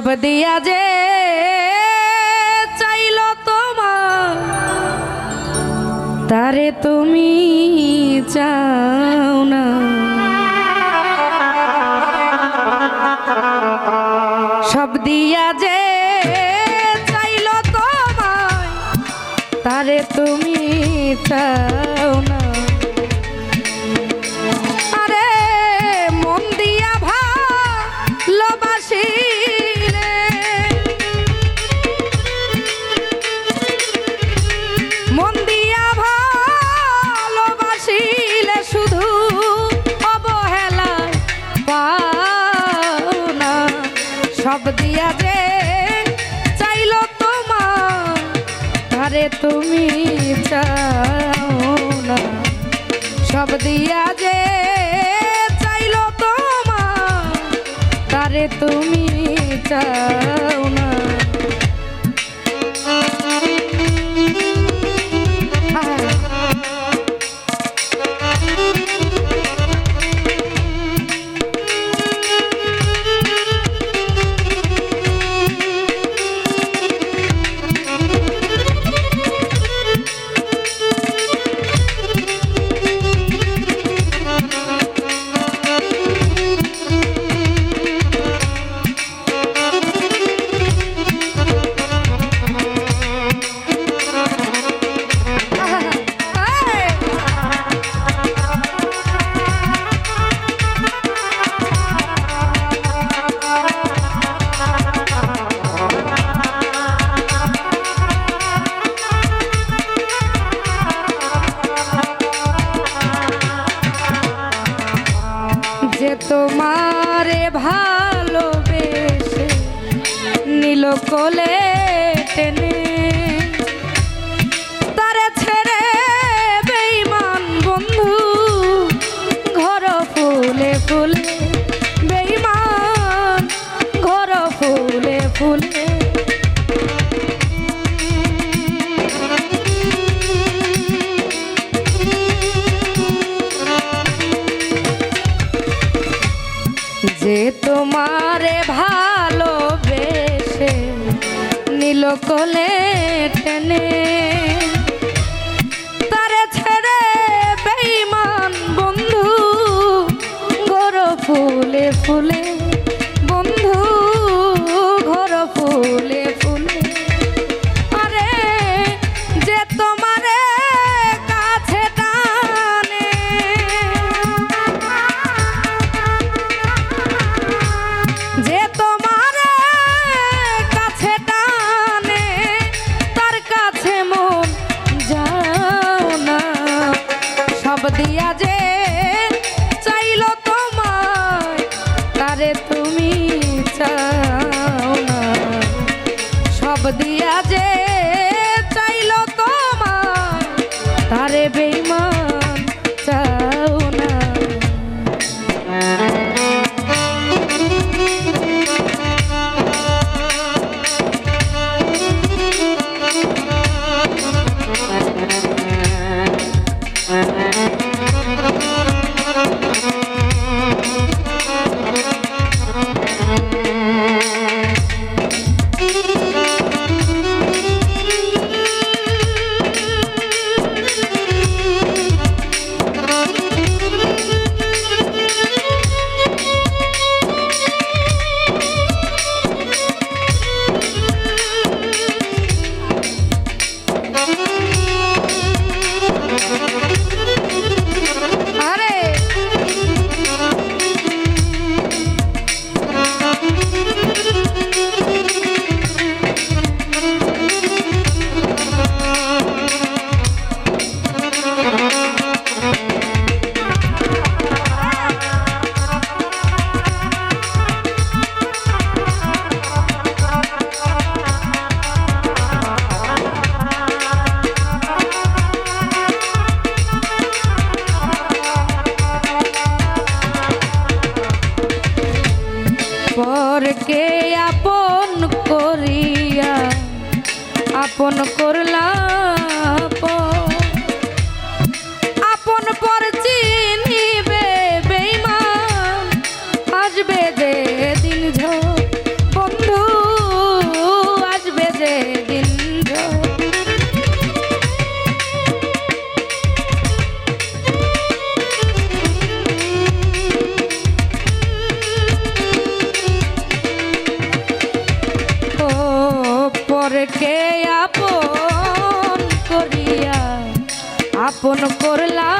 সব দিয়া যে চাইল তোমার, তারে তুমি চাও না। সব দিয়া যে চাইল তোমায় তারে তুমি চাও না। দিয়া যে চাইল তোমার তারে তুমি চাও। তোমারে ভালোবেসে নীল কোলে টেনে। তারে ছেড়ে বেইমান বন্ধু, ঘর ফুলে ফুলে বেইমান ঘর ফুলে ফুলে। নীল কোলে টেনে চাও না। সব দিয়া যে আপন করলাম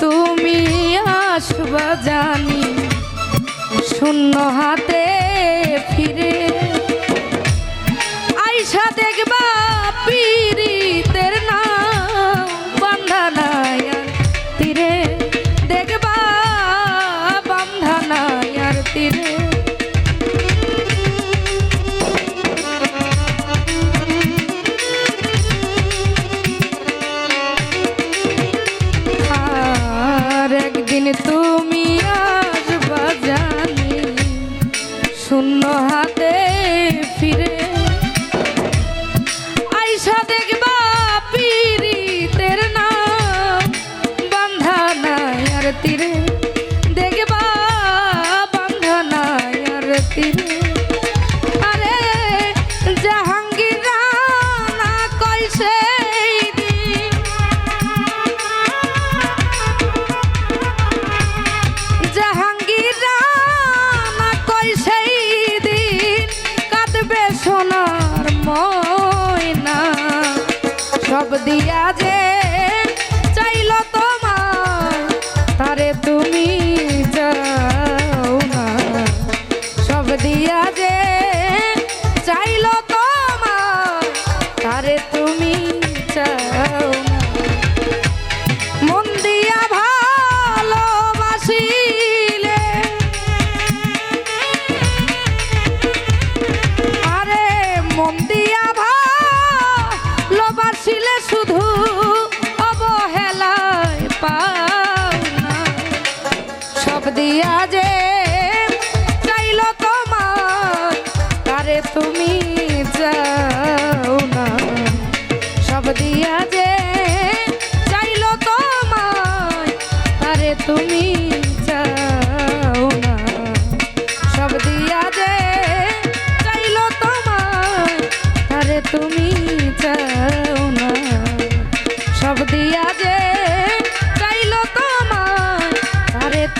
তুমি আসবা জানি। শূন্য হাতে শূন্য হাতে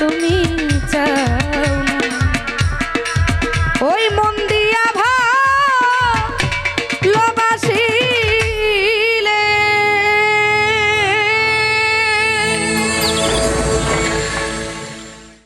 to me